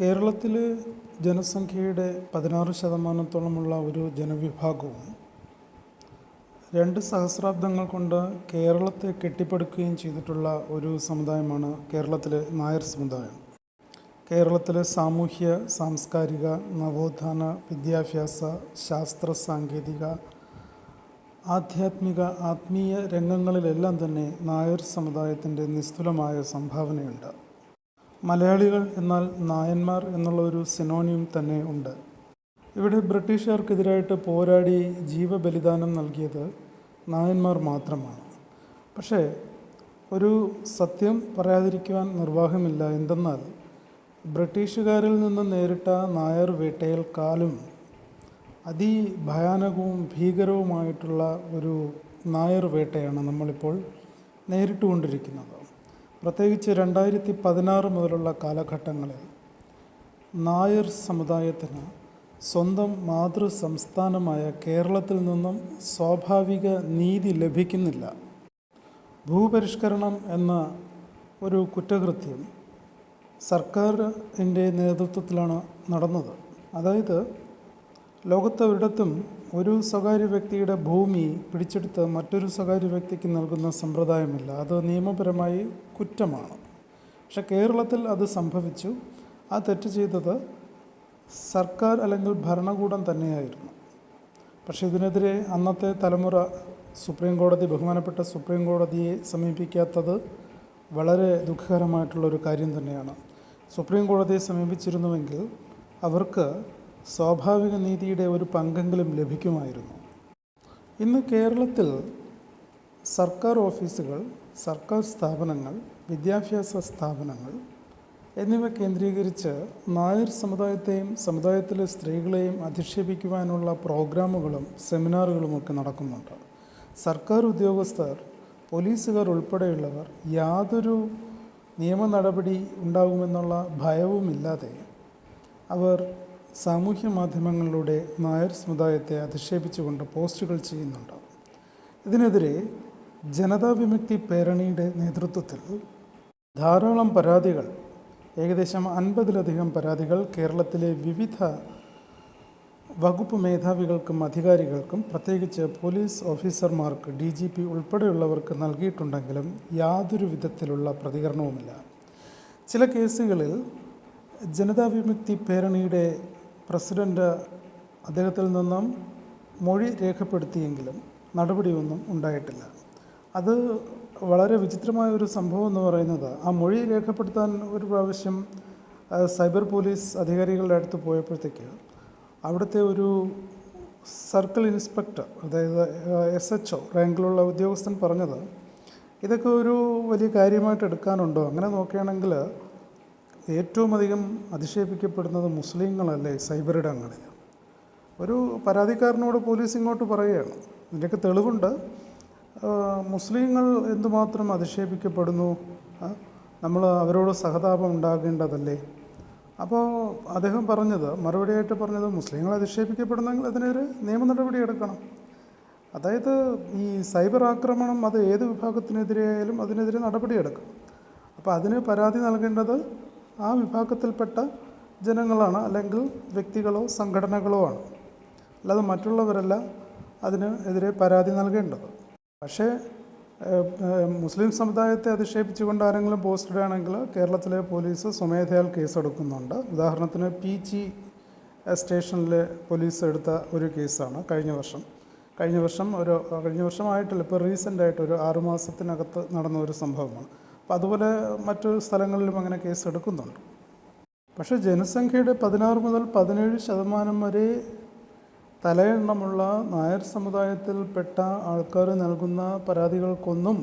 കേരളത്തിൽ ജനസംഖ്യയുടെ പതിനാറ് ശതമാനത്തോളമുള്ള ഒരു ജനവിഭാഗവും രണ്ട് സഹസ്രാബ്ദങ്ങൾ കൊണ്ട് കേരളത്തെ കെട്ടിപ്പടുക്കുകയും ചെയ്തിട്ടുള്ള ഒരു സമുദായമാണ് കേരളത്തിലെ നായർ സമുദായം. കേരളത്തിലെ സാമൂഹ്യ സാംസ്കാരിക നവോത്ഥാന വിദ്യാഭ്യാസ ശാസ്ത്ര സാങ്കേതിക ആധ്യാത്മിക ആത്മീയ രംഗങ്ങളിലെല്ലാം തന്നെ നായർ സമുദായത്തിന്റെ നിസ്തുലമായ സംഭാവനയുണ്ട്. മലയാളികൾ എന്നാൽ നായന്മാർ എന്നുള്ള ഒരു സിനോണിയം തന്നെ ഉണ്ട്. ഇവിടെ ബ്രിട്ടീഷുകാർക്കെതിരായിട്ട് പോരാടി ജീവബലിദാനം നൽകിയത് നായന്മാർ മാത്രമാണ്. പക്ഷേ ഒരു സത്യം പറയാതിരിക്കുവാൻ നിർവാഹമില്ല. എന്തെന്നാൽ ബ്രിട്ടീഷുകാരിൽ നിന്ന് നേരിട്ട നായർ വേട്ടയേൽക്കാലും അതിഭയാനകവും ഭീകരവുമായിട്ടുള്ള ഒരു നായർ വേട്ടയാണ് നമ്മളിപ്പോൾ നേരിട്ടുകൊണ്ടിരിക്കുന്നത്. പ്രത്യേകിച്ച് രണ്ടായിരത്തി പതിനാറ് മുതലുള്ള കാലഘട്ടങ്ങളിൽ നായർ സമുദായത്തിന് സ്വന്തം മാതൃ സംസ്ഥാനമായ കേരളത്തിൽ നിന്നും സ്വാഭാവിക നീതി ലഭിക്കുന്നില്ല. ഭൂപരിഷ്കരണം എന്ന ഒരു കുറ്റകൃത്യം സർക്കാരിന്റെ നേതൃത്വത്തിലാണ് നടന്നത്. അതായത് ലോകത്തൊരിടത്തും ഒരു സ്വകാര്യ വ്യക്തിയുടെ ഭൂമി പിടിച്ചെടുത്ത് മറ്റൊരു സ്വകാര്യ വ്യക്തിക്ക് നൽകുന്ന സമ്പ്രദായമില്ല. അത് നിയമപരമായി കുറ്റമാണ്. പക്ഷെ കേരളത്തിൽ അത് സംഭവിച്ചു. ആ തെറ്റ് ചെയ്തത് സർക്കാർ അല്ലെങ്കിൽ ഭരണകൂടം തന്നെയായിരുന്നു. പക്ഷെ ഇതിനെതിരെ അന്നത്തെ തലമുറ സുപ്രീം കോടതി ബഹുമാനപ്പെട്ട സുപ്രീം കോടതിയെ സമീപിക്കാത്തത് വളരെ ദുഃഖകരമായിട്ടുള്ളൊരു കാര്യം തന്നെയാണ്. സുപ്രീം കോടതിയെ സമീപിച്ചിരുന്നുവെങ്കിൽ അവർക്ക് സ്വാഭാവിക നീതിയുടെ ഒരു പങ്കെങ്കിലും ലഭിക്കുമായിരുന്നു. ഇന്ന് കേരളത്തിൽ സർക്കാർ ഓഫീസുകൾ സർക്കാർ സ്ഥാപനങ്ങൾ വിദ്യാഭ്യാസ സ്ഥാപനങ്ങൾ എന്നിവ കേന്ദ്രീകരിച്ച് നായർ സമുദായത്തെയും സമുദായത്തിലെ സ്ത്രീകളെയും അധിക്ഷേപിക്കുവാനുള്ള പ്രോഗ്രാമുകളും സെമിനാറുകളുമൊക്കെ നടക്കുന്നുണ്ട്. സർക്കാർ ഉദ്യോഗസ്ഥർ പോലീസുകാർ ഉൾപ്പെടെയുള്ളവർ യാതൊരു നിയമ നടപടി ഉണ്ടാകുമെന്നുള്ള ഭയവുമില്ലാതെ അവർ സാമൂഹ്യ മാധ്യമങ്ങളിലൂടെ നായർ സമുദായത്തെ അധിക്ഷേപിച്ചുകൊണ്ട് പോസ്റ്റുകൾ ചെയ്യുന്നുണ്ട്. ഇതിനെതിരെ ജനതാ വിമുക്തി പേരണിയുടെ നേതൃത്വത്തിൽ ധാരാളം പരാതികൾ ഏകദേശം അൻപതിലധികം പരാതികൾ കേരളത്തിലെ വിവിധ വകുപ്പ് മേധാവികൾക്കും അധികാരികൾക്കും പ്രത്യേകിച്ച് പോലീസ് ഓഫീസർമാർക്ക് ഡി ജി പി ഉൾപ്പെടെയുള്ളവർക്ക് നൽകിയിട്ടുണ്ടെങ്കിലും യാതൊരു വിധത്തിലുള്ള പ്രതികരണവുമില്ല. ചില കേസുകളിൽ ജനതാ വിമുക്തി പേരണിയുടെ പ്രസിഡന്റ് അദ്ദേഹത്തിൽ നിന്നും മൊഴി രേഖപ്പെടുത്തിയെങ്കിലും നടപടിയൊന്നും ഉണ്ടായിട്ടില്ല. അത് വളരെ വിചിത്രമായ ഒരു സംഭവം എന്ന് പറയുന്നത് ആ മൊഴി രേഖപ്പെടുത്താൻ ഒരു പ്രാവശ്യം സൈബർ പോലീസ് അധികാരികളുടെ അടുത്ത് പോയപ്പോഴത്തേക്ക് അവിടുത്തെ ഒരു സർക്കിൾ ഇൻസ്പെക്ടർ അതായത് എസ് എച്ച് ഒ റാങ്കിലുള്ള ഉദ്യോഗസ്ഥൻ പറഞ്ഞത് ഇതൊക്കെ ഒരു വലിയ കാര്യമായിട്ട് എടുക്കാനുണ്ടോ? അങ്ങനെ നോക്കുകയാണെങ്കിൽ ഏറ്റവും അധികം അധിക്ഷേപിക്കപ്പെടുന്നത് മുസ്ലിങ്ങളല്ലേ സൈബർ ഇടങ്ങളിൽ ഒരു പരാതിക്കാരനോട് പോലീസ് ഇങ്ങോട്ട് പറയുകയാണ്. ഇതിന്റെയൊക്കെ തെളിവുണ്ട്. മുസ്ലിങ്ങൾ എന്തുമാത്രം അധിക്ഷേപിക്കപ്പെടുന്നു? നമ്മൾ അവരോട് സഹതാപം ഉണ്ടാകേണ്ടതല്ലേ? അപ്പോൾ അദ്ദേഹം പറഞ്ഞത് മറുപടിയായിട്ട് പറഞ്ഞത് മുസ്ലിങ്ങൾ അധിക്ഷേപിക്കപ്പെടുന്നെങ്കിൽ അതിനൊരു നിയമ നടപടി എടുക്കണം. അതായത് ഈ സൈബർ ആക്രമണം അത് ഏത് വിഭാഗത്തിനെതിരെയായാലും അതിനെതിരെ നടപടിയെടുക്കും അപ്പോൾ അതിന് പരാതി നൽകേണ്ടത് ആ വിഭാഗത്തിൽപ്പെട്ട ജനങ്ങളാണ് അല്ലെങ്കിൽ വ്യക്തികളോ സംഘടനകളോ ആണ്. അല്ലാതെ മറ്റുള്ളവരല്ല അതിന് എതിരെ പരാതി നൽകേണ്ടത്. പക്ഷേ മുസ്ലിം സമുദായത്തെ അധിക്ഷേപിച്ചുകൊണ്ട് ആരെങ്കിലും പോസ്റ്റ് ഇടുകയാണെങ്കിൽ കേരളത്തിലെ പോലീസ് സ്വമേധയാൽ കേസെടുക്കുന്നുണ്ട്. ഉദാഹരണത്തിന് പി ജി സ്റ്റേഷനിലെ പോലീസ് എടുത്ത ഒരു കേസാണ് കഴിഞ്ഞ വർഷം. കഴിഞ്ഞ വർഷം ഒരു കഴിഞ്ഞ വർഷമായിട്ടില്ല ഇപ്പോൾ റീസെന്റായിട്ട് ഒരു ആറുമാസത്തിനകത്ത് നടന്ന ഒരു സംഭവമാണ്. അപ്പോൾ അതുപോലെ മറ്റു സ്ഥലങ്ങളിലും അങ്ങനെ കേസ് എടുക്കുന്നുണ്ട്. പക്ഷേ ജനസംഖ്യയുടെ പതിനാറ് മുതൽ പതിനേഴ് ശതമാനം വരെ തലയെണ്ണമുള്ള നായർ സമുദായത്തിൽപ്പെട്ട ആൾക്കാർ നൽകുന്ന പരാതികൾക്കൊന്നും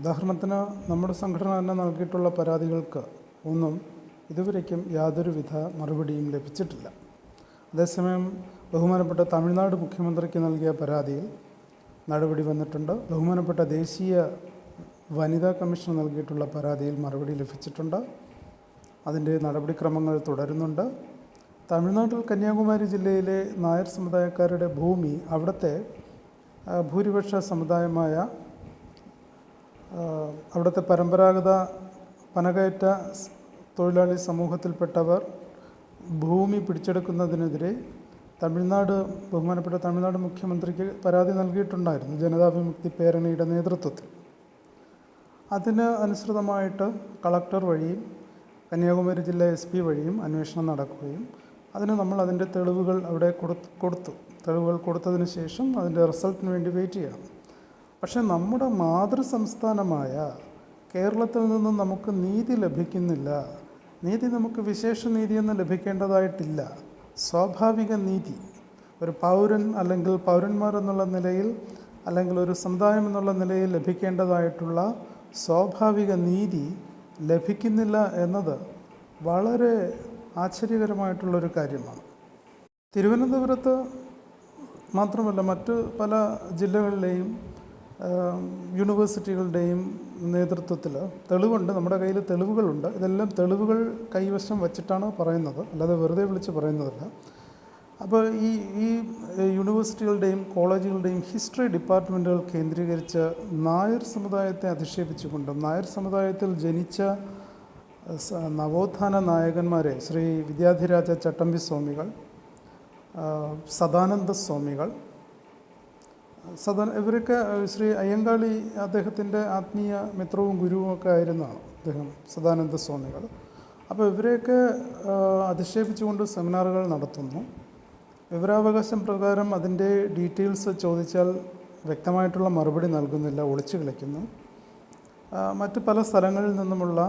ഉദാഹരണത്തിന് നമ്മുടെ സംഘടന തന്നെ നൽകിയിട്ടുള്ള പരാതികൾക്ക് ഒന്നും ഇതുവരേക്കും യാതൊരുവിധ മറുപടിയും ലഭിച്ചിട്ടില്ല. അതേസമയം ബഹുമാനപ്പെട്ട തമിഴ്നാട് മുഖ്യമന്ത്രിക്ക് നൽകിയ പരാതിയിൽ നടപടി വന്നിട്ടുണ്ട്. ബഹുമാനപ്പെട്ട ദേശീയ വനിതാ കമ്മീഷൻ നൽകിയിട്ടുള്ള പരാതിയിൽ മറുപടി ലഭിച്ചിട്ടുണ്ട്. അതിന്റെ നടപടിക്രമങ്ങൾ തുടരുന്നുണ്ട്. തമിഴ്നാട്ടിൽ കന്യാകുമാരി ജില്ലയിലെ നായർ സമുദായക്കാരുടെ ഭൂമി അവിടുത്തെ ഭൂരിപക്ഷ സമുദായമായ അവിടുത്തെ പരമ്പരാഗത പനകയറ്റ തൊഴിലാളി സമൂഹത്തിൽപ്പെട്ടവർ ഭൂമി പിടിച്ചെടുക്കുന്നതിനെതിരെ തമിഴ്നാട് ബഹുമാനപ്പെട്ട തമിഴ്നാട് മുഖ്യമന്ത്രിക്ക് പരാതി നൽകിയിട്ടുണ്ടായിരുന്നു ജനതാ വിമുക്തി പേരണയുടെ നേതൃത്വത്തിൽ. അതിന് അനുസൃതമായിട്ട് കളക്ടർ വഴിയും കന്യാകുമാരി ജില്ല എസ് പി വഴിയും അന്വേഷണം നടക്കുകയും അതിന് നമ്മൾ അതിന്റെ തെളിവുകൾ അവിടെ കൊടുത്തു തെളിവുകൾ കൊടുത്തതിന് ശേഷം അതിന്റെ റിസൾട്ടിന് വേണ്ടി വെയിറ്റ് ചെയ്യണം. പക്ഷേ നമ്മുടെ മാതൃ സംസ്ഥാനമായ കേരളത്തിൽ നിന്നും നമുക്ക് നീതി ലഭിക്കുന്നില്ല. നീതി നമുക്ക് വിശേഷ നീതിയൊന്നും ലഭിക്കേണ്ടതായിട്ടില്ല. സ്വാഭാവിക നീതി. ഒരു പൗരൻ അല്ലെങ്കിൽ പൗരന്മാർ എന്നുള്ള നിലയിൽ അല്ലെങ്കിൽ ഒരു സമുദായം എന്നുള്ള നിലയിൽ ലഭിക്കേണ്ടതായിട്ടുള്ള സ്വാഭാവിക നീതി ലഭിക്കുന്നില്ല എന്നത് വളരെ ആശ്ചര്യകരമായിട്ടുള്ളൊരു കാര്യമാണ്. തിരുവനന്തപുരത്ത് മാത്രമല്ല മറ്റ് പല ജില്ലകളിലെയും യൂണിവേഴ്സിറ്റികളുടെയും നേതൃത്വത്തിൽ തെളിവുണ്ട്. നമ്മുടെ കയ്യിൽ തെളിവുകളുണ്ട്. ഇതെല്ലാം തെളിവുകൾ കൈവശം വച്ചിട്ടാണ് പറയുന്നത്. അല്ലാതെ വെറുതെ വിളിച്ച് പറയുന്നതല്ല. അപ്പോൾ ഈ ഈ യൂണിവേഴ്സിറ്റികളുടെയും കോളേജുകളുടെയും ഹിസ്റ്ററി ഡിപ്പാർട്ട്മെന്റുകൾ കേന്ദ്രീകരിച്ച് നായർ സമുദായത്തെ അധിക്ഷേപിച്ചുകൊണ്ടും നായർ സമുദായത്തിൽ ജനിച്ച നവോത്ഥാന നായകന്മാരെ ശ്രീ വിദ്യാധിരാജ ചട്ടമ്പി സ്വാമികൾ സദാനന്ദ സ്വാമികൾ സദാ ഇവരൊക്കെ ശ്രീ അയ്യങ്കാളി അദ്ദേഹത്തിന്റെ ആത്മീയ മിത്രവും ഗുരുവും ഒക്കെ ആയിരുന്നതാണ് അദ്ദേഹം സദാനന്ദ സ്വാമികൾ. അപ്പോൾ ഇവരെയൊക്കെ അധിക്ഷേപിച്ചുകൊണ്ട് സെമിനാറുകൾ നടത്തുന്നു. വിവരാവകാശം പ്രകാരം അതിന്റെ ഡീറ്റെയിൽസ് ചോദിച്ചാൽ വ്യക്തമായിട്ടുള്ള മറുപടി നൽകുന്നില്ല ഒളിച്ചു കളിക്കുന്നു. മറ്റ് പല സ്ഥലങ്ങളിൽ നിന്നുമുള്ള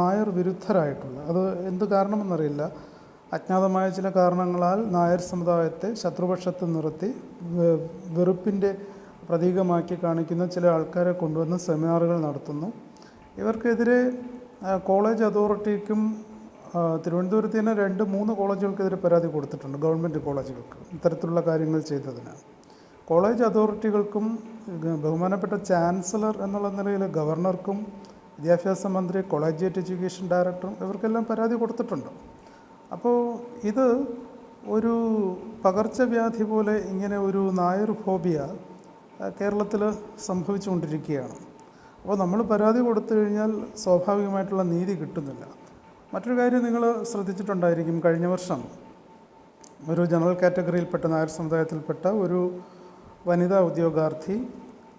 നായർ വിരുദ്ധരായിട്ടുള്ള അത് എന്ത് കാരണമെന്നറിയില്ല. അജ്ഞാതമായ ചില കാരണങ്ങളാൽ നായർ സമുദായത്തെ ശത്രുപക്ഷത്ത് നിർത്തി വെറുപ്പിന്റെ പ്രതീകമാക്കി കാണിക്കുന്ന ചില ആൾക്കാരെ കൊണ്ടുവന്ന് സെമിനാറുകൾ നടത്തുന്നു. ഇവർക്കെതിരെ കോളേജ് അതോറിറ്റിക്കും തിരുവനന്തപുരത്ത് തന്നെ രണ്ട് മൂന്ന് കോളേജുകൾക്കെതിരെ പരാതി കൊടുത്തിട്ടുണ്ട് ഗവൺമെന്റ് കോളേജുകൾക്ക് ഇത്തരത്തിലുള്ള കാര്യങ്ങൾ ചെയ്തതിന്. കോളേജ് അതോറിറ്റികൾക്കും ബഹുമാനപ്പെട്ട ചാൻസലർ എന്നുള്ള നിലയിൽ ഗവർണർക്കും വിദ്യാഭ്യാസ മന്ത്രി കൊളേജിയറ്റ് എഡ്യൂക്കേഷൻ ഡയറക്ടറും ഇവർക്കെല്ലാം പരാതി കൊടുത്തിട്ടുണ്ട്. അപ്പോൾ ഇത് ഒരു പകർച്ചവ്യാധി പോലെ ഇങ്ങനെ ഒരു നായർ ഫോബിയ കേരളത്തിൽ സംഭവിച്ചുകൊണ്ടിരിക്കുകയാണ്. അപ്പോൾ നമ്മൾ പരാതി കൊടുത്തു കഴിഞ്ഞാൽ സ്വാഭാവികമായിട്ടുള്ള നീതി കിട്ടുന്നില്ല. മറ്റൊരു കാര്യം നിങ്ങൾ ശ്രദ്ധിച്ചിട്ടുണ്ടായിരിക്കും. കഴിഞ്ഞ വർഷം ഒരു ജനറൽ കാറ്റഗറിയിൽപ്പെട്ട നായർ സമുദായത്തിൽപ്പെട്ട ഒരു വനിതാ ഉദ്യോഗാർത്ഥി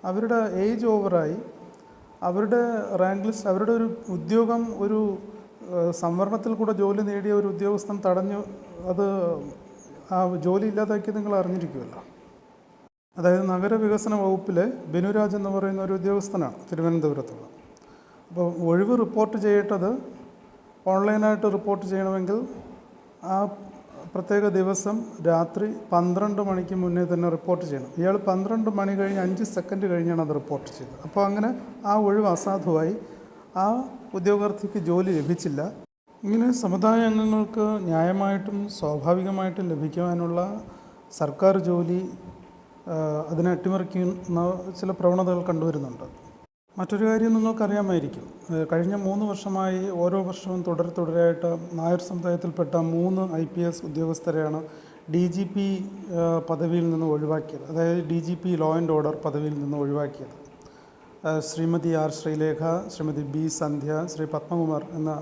അവരുടെ ഏജ് ഓവറായി അവരുടെ റാങ്ക് ലിസ്റ്റ് അവരുടെ ഒരു ഉദ്യോഗം ഒരു സംവരണത്തിൽ കൂടെ ജോലി നേടിയ ഒരു ഉദ്യോഗസ്ഥൻ തടഞ്ഞു. അത് ആ ജോലി ഇല്ലാതാക്കിയത് നിങ്ങൾ അറിഞ്ഞിരിക്കുമല്ലോ അതായത് നഗരവികസന വകുപ്പിലെ ബിനുരാജ് എന്ന് പറയുന്ന ഒരു ഉദ്യോഗസ്ഥനാണ് തിരുവനന്തപുരത്തുള്ള. അപ്പോൾ ഒഴിവ് റിപ്പോർട്ട് ചെയ്യേണ്ടത് ഓൺലൈനായിട്ട് റിപ്പോർട്ട് ചെയ്യണമെങ്കിൽ ആ പ്രത്യേക ദിവസം രാത്രി പന്ത്രണ്ട് മണിക്ക് മുന്നേ തന്നെ റിപ്പോർട്ട് ചെയ്യണം. ഇയാൾ പന്ത്രണ്ട് മണി കഴിഞ്ഞ് അഞ്ച് സെക്കൻഡ് കഴിഞ്ഞാണ് അത് റിപ്പോർട്ട് ചെയ്തത്. അപ്പോൾ അങ്ങനെ ആ ഒഴിവ് അസാധുവായി. ആ ഉദ്യോഗാർത്ഥിക്ക് ജോലി ലഭിച്ചില്ല. ഇങ്ങനെ സമുദായ അംഗങ്ങൾക്ക് ന്യായമായിട്ടും സ്വാഭാവികമായിട്ടും ലഭിക്കുവാനുള്ള സർക്കാർ ജോലി അതിനെ അട്ടിമറിക്കുന്ന ചില പ്രവണതകൾ കണ്ടുവരുന്നുണ്ട്. മറ്റൊരു കാര്യം നിങ്ങൾക്കറിയാമായിരിക്കും. കഴിഞ്ഞ മൂന്ന് വർഷമായി ഓരോ വർഷവും തുടരെ തുടരെയായിട്ട് നായർ സമുദായത്തിൽപ്പെട്ട മൂന്ന് ഐ പി എസ് ഉദ്യോഗസ്ഥരെയാണ് ഡി ജി പി പദവിയിൽ നിന്ന് ഒഴിവാക്കിയത്. അതായത് D G P law and order പദവിയിൽ നിന്ന് ഒഴിവാക്കിയത്. ശ്രീമതി ആർ ശ്രീലേഖ ശ്രീമതി ബി സന്ധ്യ ശ്രീ പത്മകുമാർ എന്ന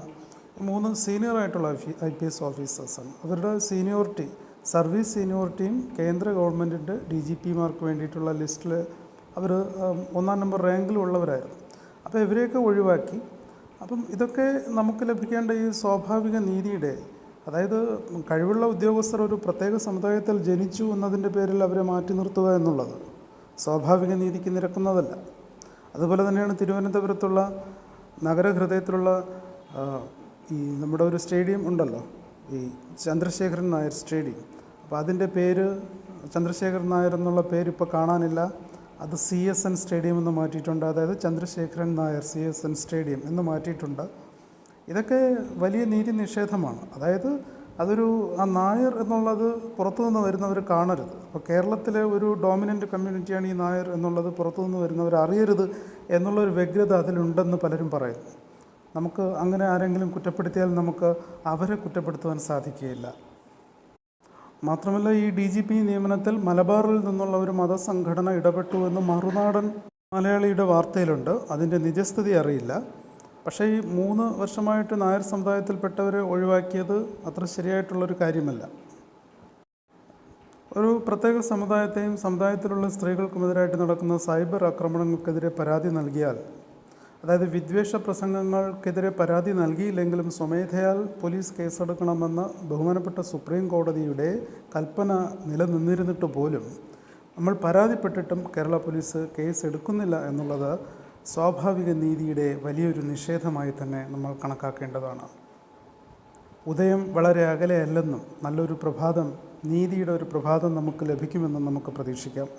മൂന്ന് സീനിയർ ആയിട്ടുള്ള ഐ പി എസ് ഓഫീസേഴ്സാണ്. അവരുടെ സീനിയോറിറ്റി സർവീസ് സീനിയോറിറ്റിയും കേന്ദ്ര ഗവൺമെന്റിന്റെ ഡി ജി പിമാർക്ക് വേണ്ടിയിട്ടുള്ള ലിസ്റ്റിൽ അവർ ഒന്നാം നമ്പർ റാങ്കിലുള്ളവരായിരുന്നു അപ്പോൾ ഇവരെയൊക്കെ ഒഴിവാക്കി. അപ്പം ഇതൊക്കെ നമുക്ക് ലഭിക്കേണ്ട ഈ സ്വാഭാവിക നീതിയുടെ അതായത് കഴിവുള്ള ഉദ്യോഗസ്ഥർ ഒരു പ്രത്യേക സമുദായത്തിൽ ജനിച്ചു എന്നതിന്റെ പേരിൽ അവരെ മാറ്റി നിർത്തുക എന്നുള്ളത് സ്വാഭാവിക നീതിക്ക് നിരക്കുന്നതല്ല. അതുപോലെ തന്നെയാണ് തിരുവനന്തപുരത്തുള്ള നഗരഹൃദയത്തിലുള്ള ഈ നമ്മുടെ ഒരു സ്റ്റേഡിയം ഉണ്ടല്ലോ ഈ ചന്ദ്രശേഖരൻ നായർ സ്റ്റേഡിയം. അപ്പോൾ അതിന്റെ പേര് ചന്ദ്രശേഖരൻ നായർ എന്നുള്ള പേര് ഇപ്പോൾ കാണാനില്ല. അത് സി എസ് എൻ സ്റ്റേഡിയം എന്ന് മാറ്റിയിട്ടുണ്ട്. അതായത് Chandrasekharan Nair C S N stadium എന്ന് മാറ്റിയിട്ടുണ്ട്. ഇതൊക്കെ വലിയ നീതി നിഷേധമാണ്. അതായത് അതൊരു ആ നായർ എന്നുള്ളത് പുറത്തുനിന്ന് വരുന്നവർ കാണരുത്. അപ്പോൾ കേരളത്തിലെ ഒരു ഡോമിനന്റ് കമ്മ്യൂണിറ്റിയാണ് ഈ നായർ എന്നുള്ളത് പുറത്തുനിന്ന് വരുന്നവർ അറിയരുത് എന്നുള്ളൊരു വ്യഗ്രത അതിലുണ്ടെന്ന് പലരും പറയുന്നു. നമുക്ക് അങ്ങനെ ആരെങ്കിലും കുറ്റപ്പെടുത്തിയാൽ നമുക്ക് അവരെ കുറ്റപ്പെടുത്തുവാൻ സാധിക്കുകയില്ല. മാത്രമല്ല ഈ ഡി ജി പി നിയമനത്തിൽ മലബാറിൽ നിന്നുള്ള ഒരു മതസംഘടന ഇടപെട്ടു എന്ന് മറുനാടൻ മലയാളിയുടെ വാർത്തയിലുണ്ട്. അതിന്റെ നിജസ്ഥിതി അറിയില്ല. പക്ഷേ ഈ മൂന്ന് വർഷമായിട്ട് നായർ സമുദായത്തിൽപ്പെട്ടവരെ ഒഴിവാക്കിയത് അത്ര ശരിയായിട്ടുള്ളൊരു കാര്യമല്ല. ഒരു പ്രത്യേക സമുദായത്തെയും സമുദായത്തിലുള്ള സ്ത്രീകൾക്കുമെതിരായിട്ട് നടക്കുന്ന സൈബർ ആക്രമണങ്ങൾക്കെതിരെ പരാതി നൽകിയാൽ അതായത് വിദ്വേഷ പ്രസംഗങ്ങൾക്കെതിരെ പരാതി നൽകിയില്ലെങ്കിലും സ്വമേധയാൽ പോലീസ് കേസെടുക്കണമെന്ന ബഹുമാനപ്പെട്ട സുപ്രീം കോടതിയുടെ കൽപ്പന നിലനിന്നിരുന്നിട്ട് പോലും നമ്മൾ പരാതിപ്പെട്ടിട്ടും കേരള പോലീസ് കേസ് എടുക്കുന്നില്ല എന്നുള്ളത് സ്വാഭാവിക നീതിയുടെ വലിയൊരു നിഷേധമായി തന്നെ നമ്മൾ കണക്കാക്കേണ്ടതാണ്. ഉദയം വളരെ അകലെയല്ലെന്നും നല്ലൊരു പ്രഭാതം നീതിയുടെ ഒരു പ്രഭാതം നമുക്ക് ലഭിക്കുമെന്നും നമുക്ക് പ്രതീക്ഷിക്കാം.